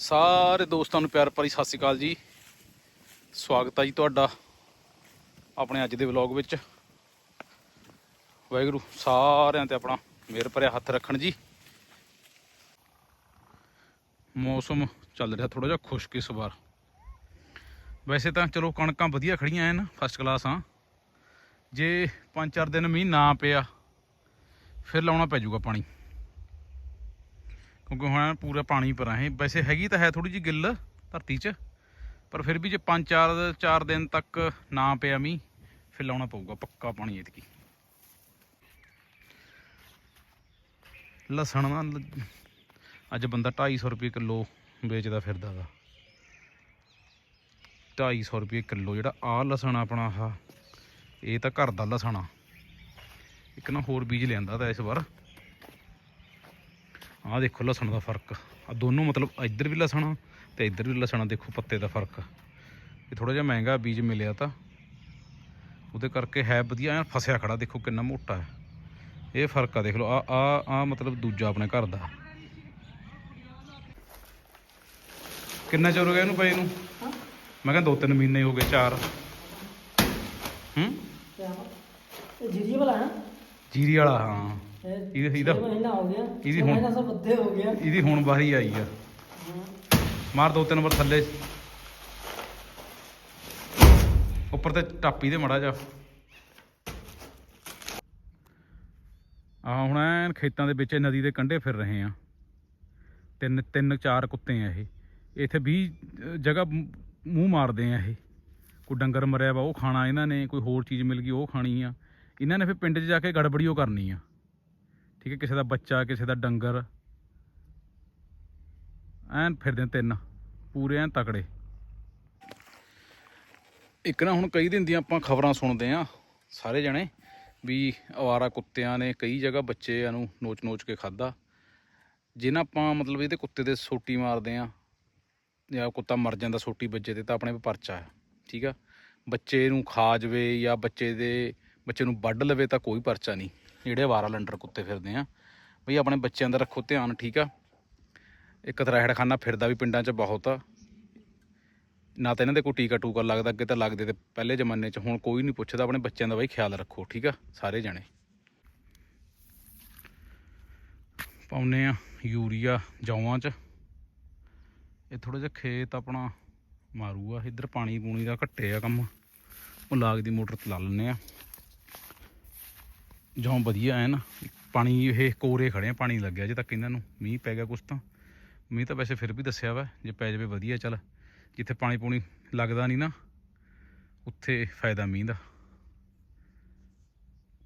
ਸਾਰੇ ਦੋਸਤਾਂ ਨੂੰ ਪਿਆਰ ਭਰੀ ਸਤਿ ਸ਼੍ਰੀ ਅਕਾਲ ਜੀ। ਸਵਾਗਤ ਹੈ ਜੀ ਤੁਹਾਡਾ ਆਪਣੇ ਅੱਜ ਦੇ ਵਲੌਗ ਵਿੱਚ। ਵਾਹਿਗੁਰੂ ਸਾਰਿਆਂ ਤੇ ਆਪਣਾ ਮਿਹਰ ਭਰਿਆ ਹੱਥ ਰੱਖਣ ਜੀ। ਮੌਸਮ ਚੱਲ ਰਿਹਾ ਥੋੜਾ ਜਿਹਾ ਖੁਸ਼ਕ ਇਸ ਵਾਰ। ਵੈਸੇ ਤਾਂ ਚਲੋ ਕਣਕਾਂ ਵਧੀਆ ਖੜੀਆਂ ਨਾ ਫਸਟ ਕਲਾਸ ਆ ਜੇ 5-4 ਦਿਨ ਮੀਂਹ ਨਾ ਪਿਆ, ਫਿਰ ਲਾਉਣਾ ਪੈ ਜਾਊਗਾ ਪਾਣੀ। ਕਿਉਂਕਿ ਹੁਣ ਪੂਰਾ ਪਾਣੀ ਪਰ ਹੈ ਵੈਸੇ ਹੈਗੀ ਤਾਂ ਹੈ ਥੋੜੀ ਜਿਹੀ ਗਿੱਲ ਧਰਤੀ 'ਚ, ਪਰ ਫਿਰ ਵੀ ਜੇ 5-4 4 ਦਿਨ ਤੱਕ ਨਾ ਪਿਆ ਮੀਂਹ, ਫਿਰ ਲਾਉਣਾ ਪਊਗਾ ਪੱਕਾ ਪਾਣੀ ਇਤਕੀ ਲਸਣ ਨਾ ਅੱਜ ਬੰਦਾ 250 ਰੁਪਏ ਕਿਲੋ ਵੇਚਦਾ ਫਿਰਦਾ ਵਾ 250 ਰੁਪਏ ਕਿਲੋ ਜਿਹੜਾ ਆ ਲਸਣ ਆਪਣਾ ਆਹ, ਇਹ ਤਾਂ ਘਰ ਦਾ ਲਸਣ ਆ। ਇੱਕ ਨਾ ਹੋਰ ਬੀਜ ਲਿਆਂਦਾ ਤਾਂ ਇਸ ਵਾਰ। ਆਹ ਦੇਖੋ ਲਸਣ ਦਾ ਫ਼ਰਕ। ਆ ਦੋਨੋਂ ਮਤਲਬ ਇੱਧਰ ਵੀ ਲਸਣ ਤੇ ਇੱਧਰ ਵੀ ਲਸਣ ਦੇਖੋ ਪੱਤੇ ਦਾ ਫ਼ਰਕ। ਇਹ ਥੋੜਾ ਜਿਹਾ ਮਹਿੰਗਾ ਬੀਜ ਮਿਲਿਆ ਤਾਂ। ਉਹਦੇ ਕਰਕੇ ਹੈ ਵਧੀਆ ਐਨ ਫਸਿਆ ਖੜਾ ਦੇਖੋ ਕਿੰਨਾ ਮੋਟਾ ਹੈ। ਇਹ ਫ਼ਰਕ ਆ ਦੇਖ ਲਓ ਆ ਆ ਆ ਮਤਲਬ ਦੂਜਾ ਆਪਣੇ ਘਰ ਦਾ। ਕਿੰਨਾ ਚਿਰ ਹੋ ਗਿਆ ਇਹਨੂੰ ਪਏ ਨੂੰ? ਮੈਂ ਕਹਿੰਦਾ ਦੋ ਤਿੰਨ ਮਹੀਨੇ ਹੋ ਗਏ ਚਾਰ। ਹੂੰ? ਇਹ ਜੀਰੀ ਵਾਲਾ ਹੈ ਜੀਰੀ ਵਾਲਾ ਹਾਂ। ਇਹਦਾ- ਇਹਦਾ- ਛੇ ਮਹੀਨਾ ਹੋ ਗਿਆ। ਇਹਦੀ ਹੁਣ- ਮਹੀਨਾ ਸਭ ਅੱਧੇ ਹੋ ਗਿਆ। ਇਹਦੀ ਹੁਣ ਵਾਰੀ ਆਈ ਆ। ਮਾਰ ਦੋ ਤਿੰਨ ਵਾਰ ਥੱਲੇ। ਉੱਪਰ ਤੇ ਟਾਪੀ ਦੇ ਮੜਾ ਜਾ ਆ ਹੁਣ ਐਨ ਖੇਤਾਂ ਦੇ ਵਿੱਚ ਨਦੀ ਦੇ ਕੰਢੇ ਫਿਰ ਰਹੇ ਆ। ਤਿੰਨ ਤਿੰਨ ਚਾਰ ਕੁੱਤੇ ਆ ਇਹ। ਇੱਥੇ 20 ਜਗ੍ਹਾ ਮੂੰਹ- ਮੂੰਹ ਮਾਰਦੇ ਆ ਇਹ। ਕੋਈ ਡੰਗਰ ਮਰਿਆ ਵਾ ਉਹ ਖਾਣਾ ਇਹਨਾਂ ਨੇ ਕੋਈ ਹੋਰ ਚੀਜ਼ ਮਿਲ ਗਈ ਉਹ ਖਾਣੀ ਆ। ਇਹਨਾਂ ਨੇ ਫਿਰ ਪਿੰਡ 'ਚ ਜਾ ਕੇ ਗੜਬੜੀ ਉਹ ਕਰਨੀ ਆ। ਠੀਕ ਹੈ, ਕਿਸੇ ਦਾ ਬੱਚਾ, ਕਿਸੇ ਦਾ ਡੰਗਰ। ਐਨ ਫਿਰਦੇ ਤਿੰਨ, ਪੂਰੇ ਐਨ ਤਕੜੇ। ਇੱਕ ਨਾ ਹੁਣ ਕਈ ਦਿਨ ਦੀਆਂ ਆਪਾਂ ਖਬਰਾਂ ਸੁਣਦੇ ਆ, ਸਾਰੇ ਜਣੇ, ਵੀ ਅਵਾਰਾ ਕੁੱਤਿਆਂ ਨੇ ਕਈ ਜਗ੍ਹਾ ਬੱਚਿਆਂ ਨੂੰ ਨੋਚ-ਨੋਚ ਕੇ ਖਾਦਾ ਜੇ ਨਾ ਆਪਾਂ ਮਤਲਬ ਇਹਦੇ ਕੁੱਤੇ ਦੇ ਸੋਟੀ ਮਾਰਦੇ ਆ, ਜਾਂ ਕੁੱਤਾ ਮਰ ਜਾਂਦਾ ਸੋਟੀ ਵੱਜੇ ਤੇ ਤਾਂ ਆਪਣੇ ਪਰਚਾ ਹੈ, ਠੀਕ ਆ? ਬੱਚੇ ਨੂੰ ਖਾ ਜਵੇ ਜਾਂ ਬੱਚੇ ਦੇ, ਬੱਚੇ ਨੂੰ ਵੱਢ ਲਵੇ ਤਾਂ ਕੋਈ ਪਰਚਾ ਨਹੀਂ। ਜਿਹੜੇ ਅਵਾਰਾ ਲੰਡਰ ਕੁੱਤੇ ਫਿਰਦੇ ਆ। ਬਈ ਆਪਣੇ ਬੱਚਿਆਂ ਦਾ ਰੱਖੋ ਧਿਆਨ, ਠੀਕ ਆ? ਇੱਕ ਤਰਾਹੜਖਾਨਾ ਫਿਰਦਾ ਵੀ ਪਿੰਡਾਂ 'ਚ ਬਹੁਤ ਆ। ਨਾ ਤਾਂ ਇਹਨਾਂ ਦੇ ਕੋਈ ਟੀਕਾ ਟੂਕਾ ਲੱਗਦਾ, ਅੱਗੇ ਤਾਂ ਲੱਗਦੇ ਤੇ ਪਹਿਲੇ ਜ਼ਮਾਨੇ 'ਚ। ਹੁਣ ਕੋਈ ਨਹੀਂ ਪੁੱਛਦਾ, ਆਪਣੇ ਬੱਚਿਆਂ ਦਾ ਬਈ ਖਿਆਲ ਰੱਖੋ, ਠੀਕ ਆ? ਸਾਰੇ ਜਣੇ। ਪਾਉਨੇ ਆ ਯੂਰੀਆ ਜੌਆਂ 'ਚ। ਇਹ ਥੋੜਾ ਜਿਹਾ ਖੇਤ ਆਪਣਾ ਮਾਰੂ ਆ ਇੱਧਰ ਪਾਣੀ ਪੂਣੀ ਦਾ ਘੱਟੇ ਆ ਕੰਮ। ਉਹ ਲਾਗ ਦੀ ਮੋਟਰ ਤੇ ਲਾ ਲੈਂਦੇ ਆ। ਜੌਂ ਵਧੀਆ ਹੈ ਨਾ, ਪਾਣੀ ਇਹ ਕੋਰੇ ਖੜੇ ਆ, ਪਾਣੀ ਲੱਗਿਆ ਜੇ ਤੱਕ ਇਹਨਾਂ ਨੂੰ, ਮੀਂਹ ਪੈ ਗਿਆ ਕੁਛ ਤਾਂ। ਮੀਂਹ ਤਾਂ ਵੈਸੇ ਫਿਰ ਵੀ ਦੱਸਿਆ ਵਾ, ਜੇ ਪੈ ਜਾਵੇ ਵਧੀਆ ਚੱਲ, ਜਿੱਥੇ ਪਾਣੀ ਪੂਣੀ ਲੱਗਦਾ ਨਹੀਂ ਨਾ, ਉੱਥੇ ਫਾਇਦਾ ਮੀਂਹ ਦਾ।